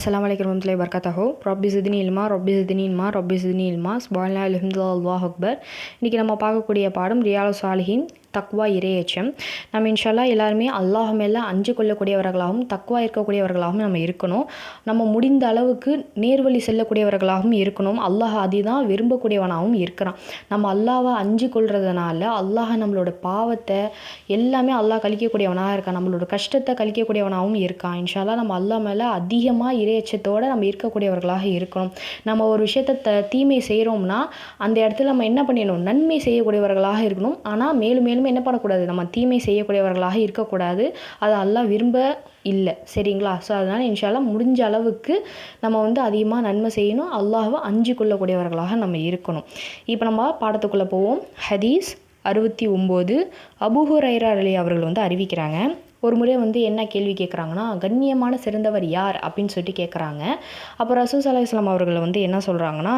அஸ்ஸலாமு அலைக்கும் வரமத்துல்லாஹி வபரகாத்தஹு ரப்பி சிதினி இல்மா ரப்பி சிதினி இல்மா ரப்பி சிதினி இல்மா சுபானா அல்ஹம்துல்லா அல்லாஹ் அக்பர் இன்றைக்கி நம்ம பார்க்கக்கூடிய பாடம் ரியாலு சாலிஹின் தக்வா இறையச்சம் நம்ம இன்ஷால்லா எல்லாருமே அல்லாஹ் மேலே அஞ்சு கொள்ளக்கூடியவர்களாகவும் தக்வா இருக்கக்கூடியவர்களாகவும் நம்ம இருக்கணும். நம்ம முடிந்த அளவுக்கு நேர்வழி செல்லக்கூடியவர்களாகவும் இருக்கணும். அல்லாஹ் அதுதான் விரும்பக்கூடியவனாகவும் இருக்கிறான். நம்ம அல்லாவை அஞ்சு கொள்றதுனால அல்லாஹ் நம்மளோட பாவத்தை எல்லாமே அல்லாஹ் கழிக்கக்கூடியவனாக இருக்கான். நம்மளோட கஷ்டத்தை கழிக்கக்கூடியவனாகவும் இருக்கான். இன்ஷால்லா நம்ம அல்லாஹ் மேலே அதிகமாக இறையச்சத்தோடு நம்ம இருக்கக்கூடியவர்களாக இருக்கணும். நம்ம ஒரு விஷயத்தை த தீமை செய்கிறோம்னா அந்த இடத்துல நம்ம என்ன பண்ணிடணும்? நன்மை செய்யக்கூடியவர்களாக இருக்கணும். ஆனால் மேலும் மேலும் என்ன பண்ணக்கூடாது. நம்ம தீமை செய்யக்கூடியவர்களாக இருக்கக்கூடாது. அதை அல்லா விரும்ப இல்லை. சரிங்களா? ஸோ அதனால் இன்ஷால்லா முடிஞ்ச அளவுக்கு நம்ம வந்து அதிகமாக நன்மை செய்யணும். அல்லாஹ்வை அஞ்சு கொள்ளக்கூடியவர்களாக நம்ம இருக்கணும். இப்போ நம்ம பாடத்துக்குள்ளே போவோம். ஹதீஸ் அறுபத்தி ஒம்பது. அபுஹுரைரா அலி அவர்கள் வந்து அறிவிக்கிறாங்க. ஒரு முறை வந்து என்ன கேள்வி கேட்குறாங்கன்னா கண்ணியமான சிறந்தவர் யார்? அப்படின்னு சொல்லிட்டு கேட்குறாங்க அப்போ ரசூல் சல்லா இஸ்லாம் அவர்கள் வந்து என்ன சொல்கிறாங்கன்னா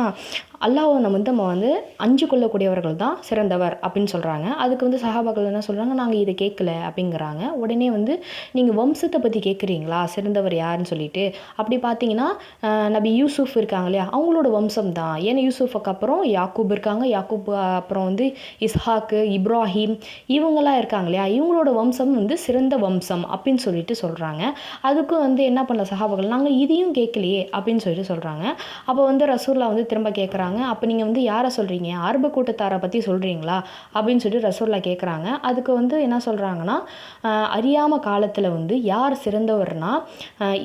அல்லாஹ் நம்ம வந்து நம்ம வந்து அஞ்சு கொள்ளக்கூடியவர்கள் தான் சிறந்தவர் அப்படின்னு சொல்கிறாங்க அதுக்கு வந்து சஹாபாக்கள் என்ன சொல்கிறாங்க நாங்கள் இதை கேட்கல அப்படிங்கிறாங்க. உடனே வந்து நீங்கள் வம்சத்தை பற்றி கேட்குறீங்களா சிறந்தவர் யாருன்னு சொல்லிட்டு? அப்படி பார்த்தீங்கன்னா நபி யூசுஃப் இருக்காங்க இல்லையா? அவங்களோட வம்சம் தான். ஏன்னா யூசுஃபுக்கு அப்புறம் யாக்கூப் இருக்காங்க. யாக்கூப் அப்புறம் வந்து இஸ்ஹாக்கு இப்ராஹிம் இவங்கெல்லாம் இருக்காங்க இல்லையா? இவங்களோட வம்சம் வந்து சிறந்த வம்சம். அப்படின்னு சொல்லிட்டு சொல்கிறாங்க அதுக்கும் வந்து என்ன பண்ணல சஹாபாக்கள் நாங்கள் இதையும் கேட்கலையே அப்படின்னு சொல்லிட்டு சொல்கிறாங்க அப்போ வந்து ரசூல்லா வந்து திரும்ப கேட்குறாங்க அப்போ நீங்கள் வந்து யாரை சொல்கிறீங்க அரபு கூட்டத்தாரை பற்றி சொல்கிறீங்களா அப்படின்னு சொல்லிட்டு ரசூல்லா கேட்குறாங்க அதுக்கு வந்து என்ன சொல்கிறாங்கன்னா அறியாம காலத்தில் வந்து யார் சிறந்தவர்னா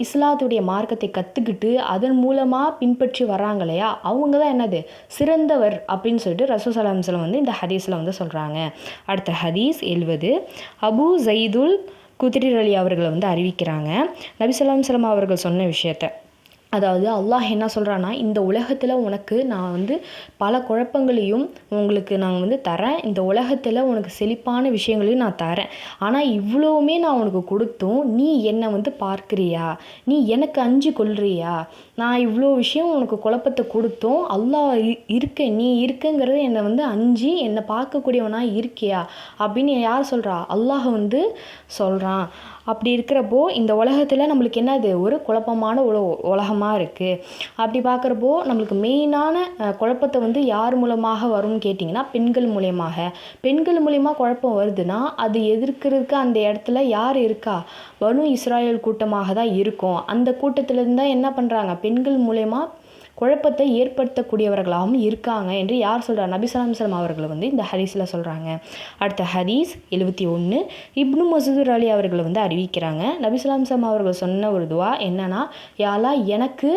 இஸ்லாத்துடைய மார்க்கத்தை கற்றுக்கிட்டு அதன் மூலமாக பின்பற்றி வராங்க இல்லையா அவங்க தான் என்னது? சிறந்தவர் அப்படின்னு சொல்லிட்டு ரசூ சலாம்சலம் வந்து இந்த ஹதீஸில் வந்து சொல்கிறாங்க அடுத்த ஹதீஸ் எழுவது. அபு ஜெய்துல் குதிரி அலி அவர்களை வந்து அறிவிக்கிறாங்க. நபிசல்லாம் சலம் அவர்கள் சொன்ன விஷயத்த. அதாவது அல்லாஹ் என்ன சொல்கிறான்னா இந்த உலகத்தில் உனக்கு நான் வந்து பல குழப்பங்களையும் உங்களுக்கு நான் வந்து தரேன். இந்த உலகத்தில் உனக்கு செழிப்பான விஷயங்களையும் நான் தரேன். ஆனால் இவ்வளோவுமே நான் உனக்கு கொடுத்தும் நீ என்னை வந்து பார்க்குறியா? நீ எனக்கு அஞ்சு கொள்றியா நான் இவ்வளோ விஷயம் உனக்கு குழப்பத்தை கொடுத்தும் அல்லாஹ் இருக்க. நீ இருக்குங்கிறது என்னை வந்து அஞ்சு என்னை பார்க்கக்கூடியவனாக இருக்கியா? அப்படின்னு யார் சொல்கிறா அல்லாஹ் வந்து சொல்கிறான் அப்படி இருக்கிறப்போ இந்த உலகத்தில் நம்மளுக்கு என்னது? ஒரு குழப்பமான உல உலகமாக இருக்குது அப்படி பார்க்குறப்போ நம்மளுக்கு மெயினான குழப்பத்தை வந்து யார் மூலமாக வரும்னு கேட்டிங்கன்னா பெண்கள் மூலியமாக. பெண்கள் மூலயமா குழப்பம் வருதுன்னா அது எதிர்க்கிறதுக்கு அந்த இடத்துல யார் இருக்கா? வனு இஸ்ராயல் கூட்டமாக தான் இருக்கும். அந்த கூட்டத்திலேருந்து தான் என்ன பண்ணுறாங்க பெண்கள் மூலயமா குழப்பத்தை ஏற்படுத்தக்கூடியவர்களாகவும் இருக்காங்க என்று யார் சொல்கிறார் நபிசலாம் சலம் அவர்கள் வந்து இந்த ஹதீஸில் சொல்கிறாங்க அடுத்த ஹதீஸ் எழுபத்தி ஒன்று இப்னு மசூதர் அலி அவர்கள் வந்து அறிவிக்கிறாங்க. நபிசலாம் சலம் அவர்கள் சொன்ன ஒரு துவா என்னன்னா யாலா எனக்கு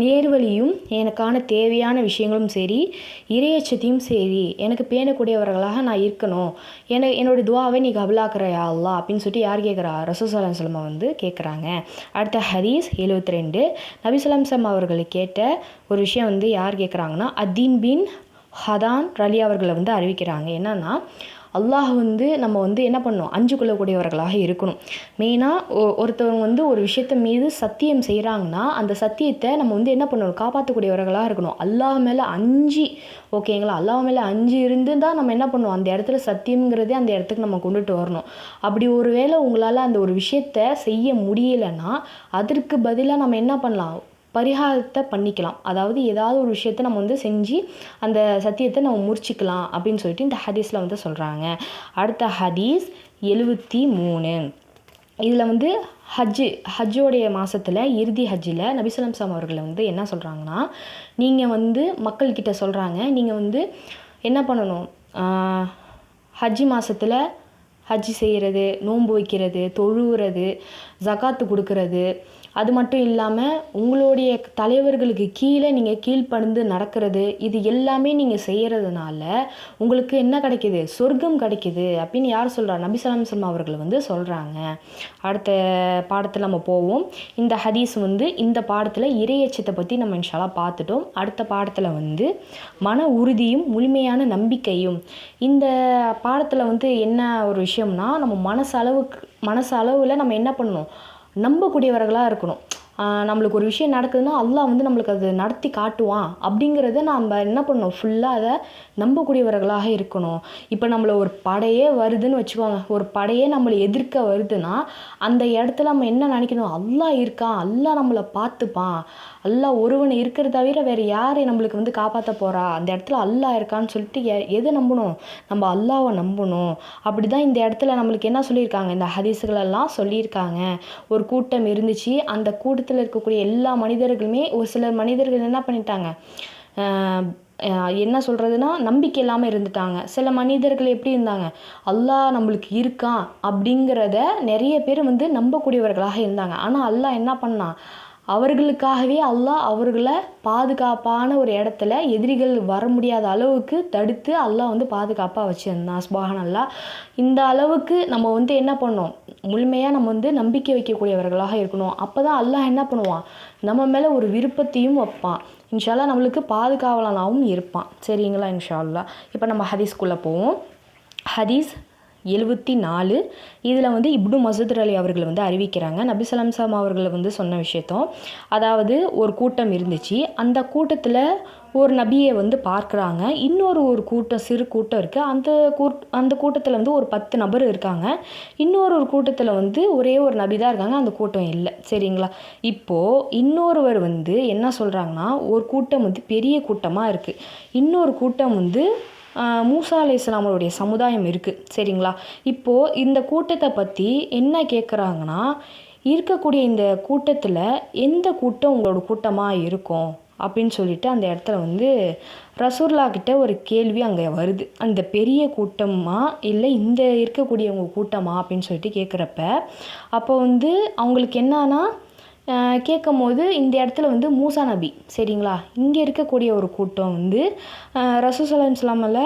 நேர்வழியும் எனக்கான தேவையான விஷயங்களும் சரி இரையச்சத்தையும் சரி எனக்கு பேணக்கூடியவர்களாக நான் இருக்கணும். என என்னோட துவாவை நீ கபலாக்குறையா அல்லா அப்படின்னு சொல்லிட்டு யார் கேட்குறா? ரசூசலாம் சலமா வந்து கேட்குறாங்க. அடுத்த ஹதீஸ் எழுபத்தி ரெண்டு நபிசலாம் சலம் அவர்கள் கேட்ட ஒரு விஷயம் வந்து யார் கேட்குறாங்கன்னா அதீன் பின் ஹதான் ரலி அவர்களை வந்து அறிவிக்கிறாங்க. என்னன்னா அல்லாஹ் வந்து நம்ம வந்து என்ன பண்ணணும்? அஞ்சு கொள்ளக்கூடியவர்களாக இருக்கணும் மெயினாக ஒருத்தவங்க வந்து ஒரு விஷயத்த மீது சத்தியம் செய்கிறாங்கன்னா அந்த சத்தியத்தை நம்ம வந்து என்ன பண்ணணும்? காப்பாற்றக்கூடியவர்களாக இருக்கணும். அல்லாஹ் மேலே அஞ்சு ஓகேங்களா அல்லாஹ் மேலே அஞ்சு இருந்து தான் நம்ம என்ன பண்ணுவோம்? அந்த இடத்துல சத்தியங்கிறதே அந்த இடத்துக்கு நம்ம கொண்டுட்டு வரணும். அப்படி ஒரு வேளை உங்களால் அந்த ஒரு விஷயத்த செய்ய முடியலைன்னா அதற்கு பதிலாக நம்ம என்ன பண்ணலாம்? பரிகாரத்தை பண்ணிக்கலாம். அதாவது ஏதாவது ஒரு விஷயத்த நம்ம வந்து செஞ்சு அந்த சத்தியத்தை நம்ம முறிச்சிக்கலாம் அப்படின்னு சொல்லிட்டு இந்த ஹதீஸில் வந்து சொல்கிறாங்க அடுத்த ஹதீஸ் எழுபத்தி மூணு. இதில் வந்து ஹஜ்ஜு ஹஜ்ஜோடைய மாதத்தில் இறுதி ஹஜ்ஜில் நபிசுலம் சாம் அவர்களை வந்து என்ன சொல்கிறாங்கன்னா நீங்கள் வந்து மக்கள்கிட்ட சொல்கிறாங்க நீங்கள் வந்து என்ன பண்ணணும்? ஹஜ்ஜி மாதத்தில் ஹஜ்ஜி செய்கிறது நோன்பு வைக்கிறது தொழுகிறது ஜகாத்து கொடுக்கறது அது மட்டும் இல்லாமல் உங்களுடைய தலைவர்களுக்கு கீழே நீங்கள் கீழ்ப்பணிந்து நடக்கிறது இது எல்லாமே நீங்கள் செய்கிறதுனால உங்களுக்கு என்ன கிடைக்கிது? சொர்க்கம் கிடைக்கிது அப்படின்னு யார் சொல்கிறா நபிசலாம் சல்மா அவர்கள் வந்து சொல்கிறாங்க அடுத்த பாடத்தில் நம்ம போவோம். இந்த ஹதீஸ் வந்து இந்த பாடத்தில் இறையச்சத்தை பற்றி நம்ம இன்ஷாலாக பார்த்துட்டோம். அடுத்த பாடத்தில் வந்து மன உறுதியும் முழுமையான நம்பிக்கையும். இந்த பாடத்தில் வந்து என்ன ஒரு விஷயம்னா நம்ம மனசளவுக்கு மனசளவில் நம்ம என்ன பண்ணணும்? நம்பக்கூடியவர்களாக இருக்கணும். நம்மளுக்கு ஒரு விஷயம் நடக்குதுன்னா அல்லாஹ் வந்து நம்மளுக்கு அது நடத்தி காட்டுவான். அப்படிங்கிறத நம்ம என்ன பண்ணணும்? ஃபுல்லாக அதை நம்பக்கூடியவர்களாக இருக்கணும். இப்போ நம்மளை ஒரு படையே வருதுன்னு வச்சுக்கோங்க. ஒரு படையே நம்மளை எதிர்க்க வருதுன்னா அந்த இடத்துல நம்ம என்ன நினைக்கணும்? அல்லாஹ் இருக்கான். அல்லாஹ் நம்மளை பார்த்துப்பான். அல்லாஹ் ஒருவன் இருக்கிறத தவிர வேறு யாரை நம்மளுக்கு வந்து காப்பாற்ற போகிறா அந்த இடத்துல அல்லாஹ் இருக்கான்னு சொல்லிட்டு எ எதை நம்பணும்? நம்ம அல்லாவை நம்பணும். அப்படி தான் இந்த இடத்துல நம்மளுக்கு என்ன சொல்லியிருக்காங்க? இந்த ஹதீஸுகளெல்லாம் சொல்லியிருக்காங்க. ஒரு கூட்டம் இருந்துச்சு. அந்த உலகத்தில் இருக்கக்கூடிய எல்லா மனிதர்களுமே ஒரு சிலர் மனிதர்கள் என்ன பண்ணிட்டாங்க? என்ன சொல்கிறதுனா நம்பிக்கை இல்லாமல் இருந்துட்டாங்க. சில மனிதர்கள் எப்படி இருந்தாங்க? அல்லாஹ் நம்மளுக்கு இருக்கான் அப்படிங்கிறத நிறைய பேர் வந்து நம்பக்கூடியவர்களாக இருந்தாங்க. ஆனால் அல்லாஹ் என்ன பண்ணான் அவர்களுக்காகவே அல்லாஹ் அவர்களை பாதுகாப்பான ஒரு இடத்துல எதிரிகள் வர முடியாத அளவுக்கு தடுத்து அல்லாஹ் வந்து பாதுகாப்பாக வச்சுருந்தான். சுபாகன் அல்லாஹ் இந்த அளவுக்கு நம்ம வந்து என்ன பண்ணோம்? முழுமையாக நம்ம வந்து நம்பிக்கை வைக்கக்கூடியவர்களாக இருக்கணும். அப்போ தான் அல்லாஹ் என்ன பண்ணுவான்? நம்ம மேலே ஒரு விருப்பத்தையும் வைப்பான். இன்ஷால்லா நம்மளுக்கு பாதுகாவலனாகவும் இருப்பான். சரிங்களா இன்ஷால்லா இப்போ நம்ம ஹதீஸ்குள்ளே போவோம். ஹதீஸ் எழுபத்தி நாலு. இதில் வந்து இப்னு மசூத் அலி அவர்கள் வந்து அறிவிக்கிறாங்க. நபி சலாம் அவர்களை வந்து சொன்ன விஷயத்தோம் அதாவது ஒரு கூட்டம் இருந்துச்சு. அந்த கூட்டத்தில் ஒரு நபியை வந்து பார்க்குறாங்க. இன்னொரு ஒரு கூட்டம் சிறு கூட்டம் இருக்குது அந்த கூட் அந்த கூட்டத்தில் வந்து ஒரு பத்து நபர் இருக்காங்க. இன்னொரு ஒரு கூட்டத்தில் வந்து ஒரே ஒரு நபி தான் இருக்காங்க. அந்த கூட்டம் இல்லை. சரிங்களா? இப்போது இன்னொருவர் வந்து என்ன சொல்கிறாங்கன்னா ஒரு கூட்டம் வந்து பெரிய கூட்டமாக இருக்குது இன்னொரு கூட்டம் வந்து மூசா அலை இஸ்லாமருடைய சமுதாயம் இருக்குது சரிங்களா? இப்போது இந்த கூட்டத்தை பற்றி என்ன கேட்குறாங்கன்னா இருக்கக்கூடிய இந்த கூட்டத்தில் எந்த கூட்டம் உங்களோட கூட்டமாக இருக்கும் அப்படின்னு சொல்லிட்டு அந்த இடத்துல வந்து ரசூர்லா கிட்ட ஒரு கேள்வி அங்கே வருது. அந்த பெரிய கூட்டமா இல்லை இந்த இருக்கக்கூடியவங்க கூட்டமா அப்படின்னு சொல்லிட்டு கேட்குறப்ப அப்போ வந்து அவங்களுக்கு என்னன்னா கேட்கும் போது இந்த இடத்துல வந்து மூசா நபி சரிங்களா? இங்கே இருக்கக்கூடிய ஒரு கூட்டம் வந்து ரசூல் சலாம் இஸ்லாமில்